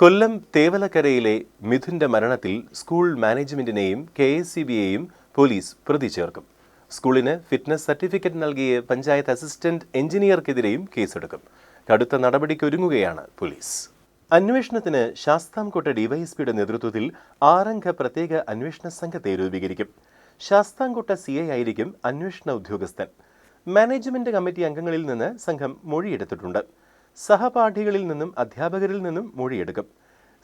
കൊല്ലം തേവലക്കരയിലെ മിഥുന്റെ മരണത്തിൽ സ്കൂൾ മാനേജ്മെന്റിനെയും കെ എസ് സി ബിയെയും പോലീസ് പ്രതി ചേർക്കും. സ്കൂളിന് ഫിറ്റ്നസ് സർട്ടിഫിക്കറ്റ് നൽകിയ പഞ്ചായത്ത് അസിസ്റ്റന്റ് എഞ്ചിനീയർക്കെതിരെയും കേസെടുക്കും. കടുത്ത നടപടിക്കൊരുങ്ങുകയാണ് പോലീസ്. അന്വേഷണത്തിന് ശാസ്താംകോട്ട ഡിവൈഎസ്പിയുടെ നേതൃത്വത്തിൽ ആറംഗ പ്രത്യേക അന്വേഷണ സംഘത്തെ രൂപീകരിക്കും. ശാസ്താംകോട്ട സി ഐ ആയിരിക്കും അന്വേഷണ ഉദ്യോഗസ്ഥൻ. മാനേജ്മെന്റ് കമ്മിറ്റി അംഗങ്ങളിൽ നിന്ന് സംഘം മൊഴിയെടുത്തിട്ടുണ്ട്. സഹപാഠികളിൽ നിന്നും അധ്യാപകരിൽ നിന്നും മൊഴിയെടുക്കും.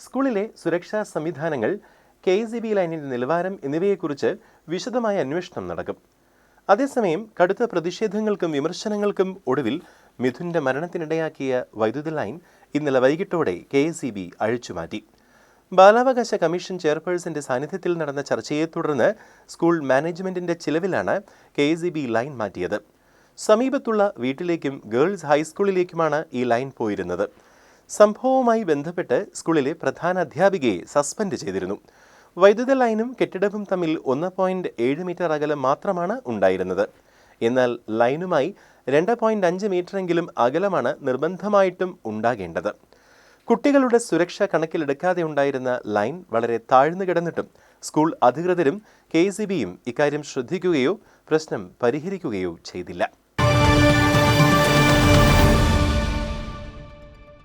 സ്കൂളിലെ സുരക്ഷാ സംവിധാനങ്ങൾ കെ സി ബി ലൈനിന്റെ നിലവാരം എന്നിവയെക്കുറിച്ച് വിശദമായ അന്വേഷണം നടക്കും. അതേസമയം കടുത്ത പ്രതിഷേധങ്ങൾക്കും വിമർശനങ്ങൾക്കും ഒടുവിൽ മിഥുന്റെ മരണത്തിനിടയാക്കിയ വൈദ്യുതി ലൈൻ ഇന്നലെ വൈകിട്ടോടെ കെ എസ് ബി അഴിച്ചുമാറ്റി ബാലാവകാശ കമ്മീഷൻ ചെയർപേഴ്സന്റെ സാന്നിധ്യത്തിൽ നടന്ന ചർച്ചയെ തുടർന്ന് സ്കൂൾ മാനേജ്മെന്റിന്റെ ചിലവിലാണ് കെ ബി ലൈൻ മാറ്റിയത്. സമീപത്തുള്ള വീട്ടിലേക്കും ഗേൾസ് ഹൈസ്കൂളിലേക്കുമാണ് ഈ ലൈൻ പോയിരുന്നത്. സംഭവവുമായി ബന്ധപ്പെട്ട് സ്കൂളിലെ പ്രധാന അധ്യാപികയെ സസ്പെൻഡ് ചെയ്തിരുന്നു. വൈദ്യുത ലൈനും കെട്ടിടവും തമ്മിൽ ഒന്ന് പോയിന്റ് ഏഴ് മീറ്റർ അകലം മാത്രമാണ് ഉണ്ടായിരുന്നത്. എന്നാൽ ലൈനുമായി രണ്ട് പോയിന്റ് അഞ്ച് മീറ്ററെങ്കിലും അകലമാണ് നിർബന്ധമായിട്ടും ഉണ്ടാകേണ്ടത്. കുട്ടികളുടെ സുരക്ഷ കണക്കിലെടുക്കാതെ ഉണ്ടായിരുന്ന ലൈൻ വളരെ താഴ്ന്നു കിടന്നിട്ടും സ്കൂൾ അധികൃതരും കെ ഇക്കാര്യം ശ്രദ്ധിക്കുകയോ പ്രശ്നം പരിഹരിക്കുകയോ ചെയ്തില്ല.